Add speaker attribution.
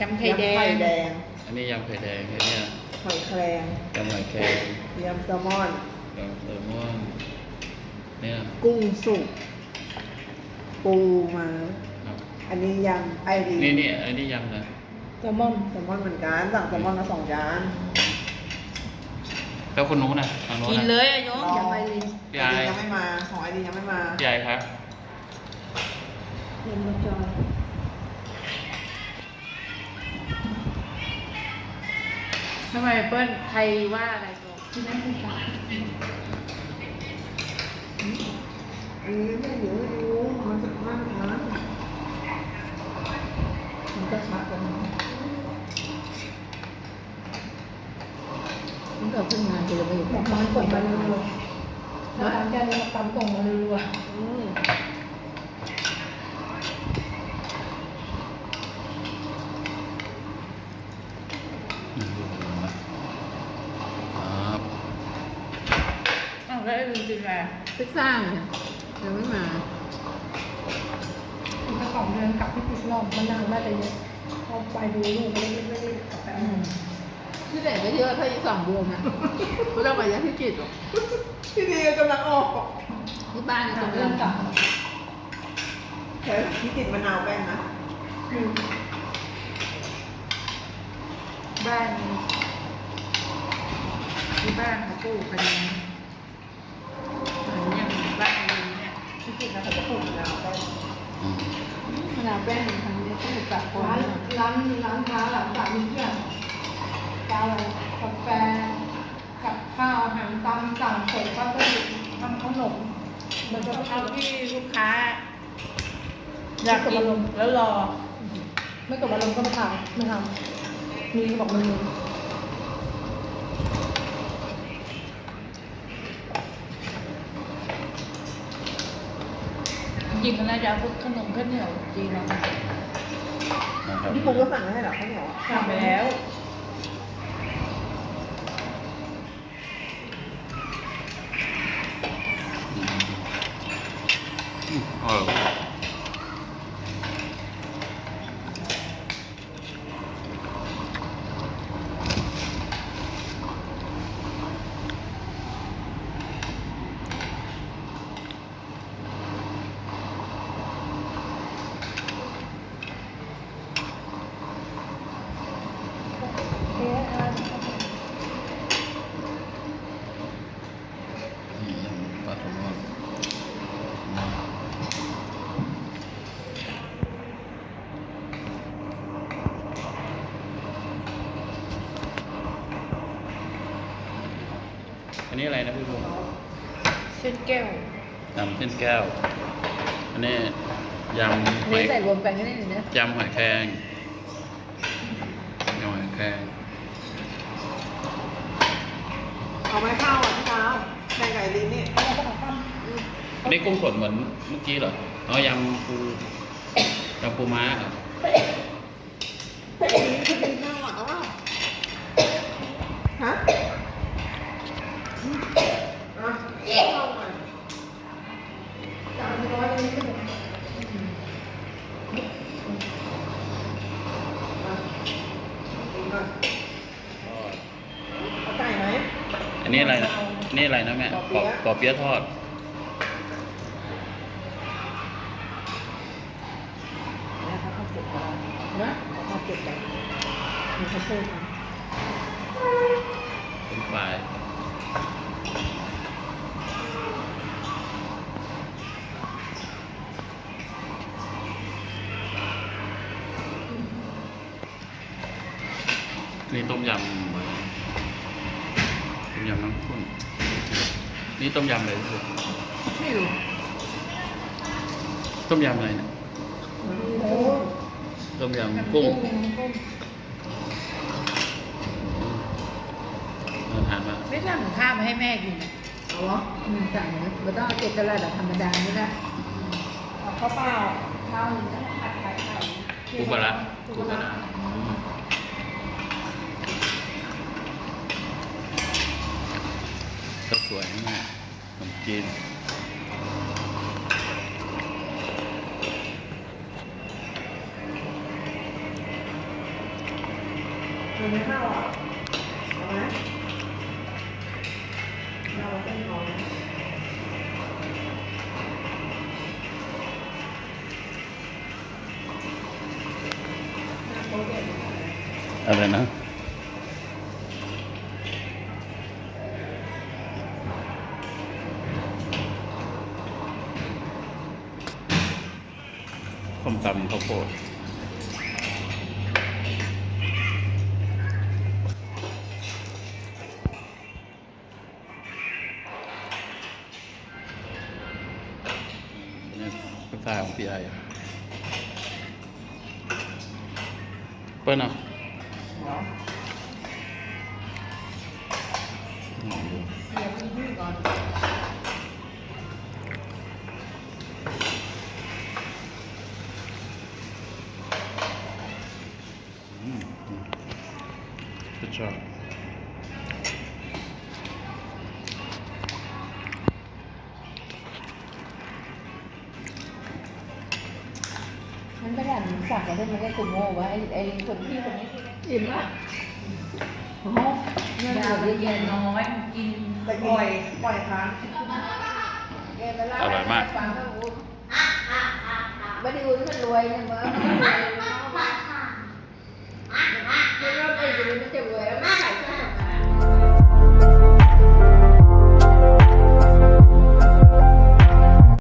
Speaker 1: ยำไข่แด
Speaker 2: ยำไข่
Speaker 1: ง
Speaker 2: แดง
Speaker 3: อันนี้ยำไข่แดงอันนี้
Speaker 2: หอยแครง
Speaker 3: ยำหอยแครง
Speaker 2: ยำแซลมอน
Speaker 3: ยำแซลมอนเนี่ย
Speaker 2: กุ้งสุก ปูมา
Speaker 3: ครับ
Speaker 2: อันนี้ยำไอรี
Speaker 3: นี่นี่อันนี้ยำนะ
Speaker 1: แซลมอน
Speaker 2: แซลมอนเหมือนกันสั่งแซลมอนมาสองจาน
Speaker 3: แล้วคนนู้นนะทางโน้น
Speaker 1: กิน
Speaker 3: นะ
Speaker 1: เลยอะโยม
Speaker 2: รอ
Speaker 1: อย่าไปเลย
Speaker 3: พี่ไอ
Speaker 2: ไอรียังไม่มา ของไอรียังไม่มา
Speaker 3: พี่ไอครับ
Speaker 1: เรียนมาจอย ทำไมเปิ้ลใครว่าอะไรตัวที่นั่นคือตา
Speaker 2: อันนี้ไม่เดี๋ยวดูมันจะมากนะ
Speaker 1: มันก็ชักกันมันก็เพิ่งงานจะเลยไปอยู่
Speaker 4: บอกมันกดมาเร็วๆแล้วตามแค่นี้ตามตรงมาเร็ว
Speaker 2: อืม
Speaker 3: อืมครับ
Speaker 1: อ้าว แล้วไอ้ลุงกินอะไรพิซซ่าเนี่ยยังไม่มา
Speaker 4: ๆอีกสักสองเดือนกลับที่ติดรอบมันนานน่าจะเยอะพอไปดูลูกไม่ได้ไม่ได้กลับไป
Speaker 1: อืมที่ไหนก็เยอะถ้าอีกสองเดือนนะไม่ต้องไปยังที่จิตหรอก
Speaker 2: พี่ดีกำลังออก
Speaker 1: ที่บ้านเนี่ย
Speaker 4: สาม
Speaker 1: กำ
Speaker 4: เดื
Speaker 1: ลั
Speaker 4: องนกลับ
Speaker 2: แถวที่ติดมะนาวแป้งนะ
Speaker 4: อืม
Speaker 1: บ้านที่บ้านเขาปลูกกันเหมือนอย่างบ้านเราเนี่ย
Speaker 2: ที่ติดนะเขาจะปลูกมะนาวแป้ง
Speaker 3: อืม
Speaker 1: มะนาวแป้งมันทำได้ปลูกกับคน
Speaker 4: ร้านร้านร้านค้าหลังจากมีเพื่อนกาอะไรกาแฟกับข้าวอาหารตามสั่งเสร็จก็จะทำขนมมันจะ
Speaker 1: เอา
Speaker 4: เอา
Speaker 1: ที่ลูกค้า อยากกินแล้วรอ
Speaker 4: ไม่กดอารมณ์ก็ไม่ทำไม่ทำมีบอกมันมี
Speaker 1: จริงๆแล้วจะเอาพวกขนมข้าวเหนียวจีนเรา
Speaker 3: นะครับ
Speaker 2: พี่ปุ๊กก็สั่งให้เหรอข้าวเหนียวอะ
Speaker 1: ทำไปแล้ว
Speaker 3: อืมอร่อยนี่ยำปลาแซลมอน อันนี้อะไรนะพี่ภูมิ
Speaker 1: เส้นแก้วยำ
Speaker 3: เส้นแก้ว อันนี้ยำห
Speaker 1: นี่
Speaker 3: อย
Speaker 1: ใส่รวมกันก็ได้เลยนะ
Speaker 3: ยำหอยแครงยำหอยแครง
Speaker 2: เอาไม้ข้าวอะพี่เท้าแข่งไก่ลิ้นนี่
Speaker 3: อันนี้กุ้งสดเหมือนเมื่อกี้เหรออ๋อยำปูยำปูม้าเหรอ
Speaker 2: ข้าวอะเอาเปล่าฮะ อัน
Speaker 4: นี้อะ
Speaker 2: ไร
Speaker 3: นะอันนี้อะไรนะแม่
Speaker 2: ปอเปี๊ยะ
Speaker 3: ปอเปี๊ยะทอด
Speaker 2: แล้วเขาข้าเก็บกันนะเขาข้าเก็บกันมีข้าวโพดนะ
Speaker 3: เป็นฝ่าย นี่ต้มยำเหมือนต้มยำน้ำข้นนี่ต้มยำอะไรที่สุด
Speaker 1: ไม่รู้
Speaker 3: ต้มยำอะไรเนี่ย
Speaker 4: โอ้
Speaker 3: ต้มยำกุ้ง
Speaker 4: กุ้ง
Speaker 3: น่าทานมาก
Speaker 1: ไม่สั่ง ข้าวมาให้แม่กินเอาเหรออืมสั่งนะไม่ต้องเอาเก็บตลาดธรรมดาไม่ได้
Speaker 4: เอาข้าวเปล่าข้าวหนึ่งแล้วผัดไข่ไข่
Speaker 3: ปูปลาร้า
Speaker 4: ปู
Speaker 3: ปู
Speaker 4: ป
Speaker 3: ป
Speaker 4: ลา
Speaker 3: ลา
Speaker 4: ร้า
Speaker 3: ร้าอืมก็สวยมากขนมจีน
Speaker 2: มันไม่เข้าอะเอาไหม อะ
Speaker 3: ไรนะส้มตำข้าวโพดเนี่ยภาของพี่ไอ้เปิ้ลเนาะ good job
Speaker 1: มันไม่ได้หนูสั่งกันได้มันได้กูโง่วะไอ้ไอ้คนพี่คนนี้อิ่มอะโอ้โหเงินเหลือเยอะๆน้อยมันกิน
Speaker 2: ไปปล่อยปล่อยค้าง
Speaker 1: แกไปเล่าให้ฟังก็อู้ไม่ได้อู้ที่มันรวยเนี่ยมันรวย 这我要卖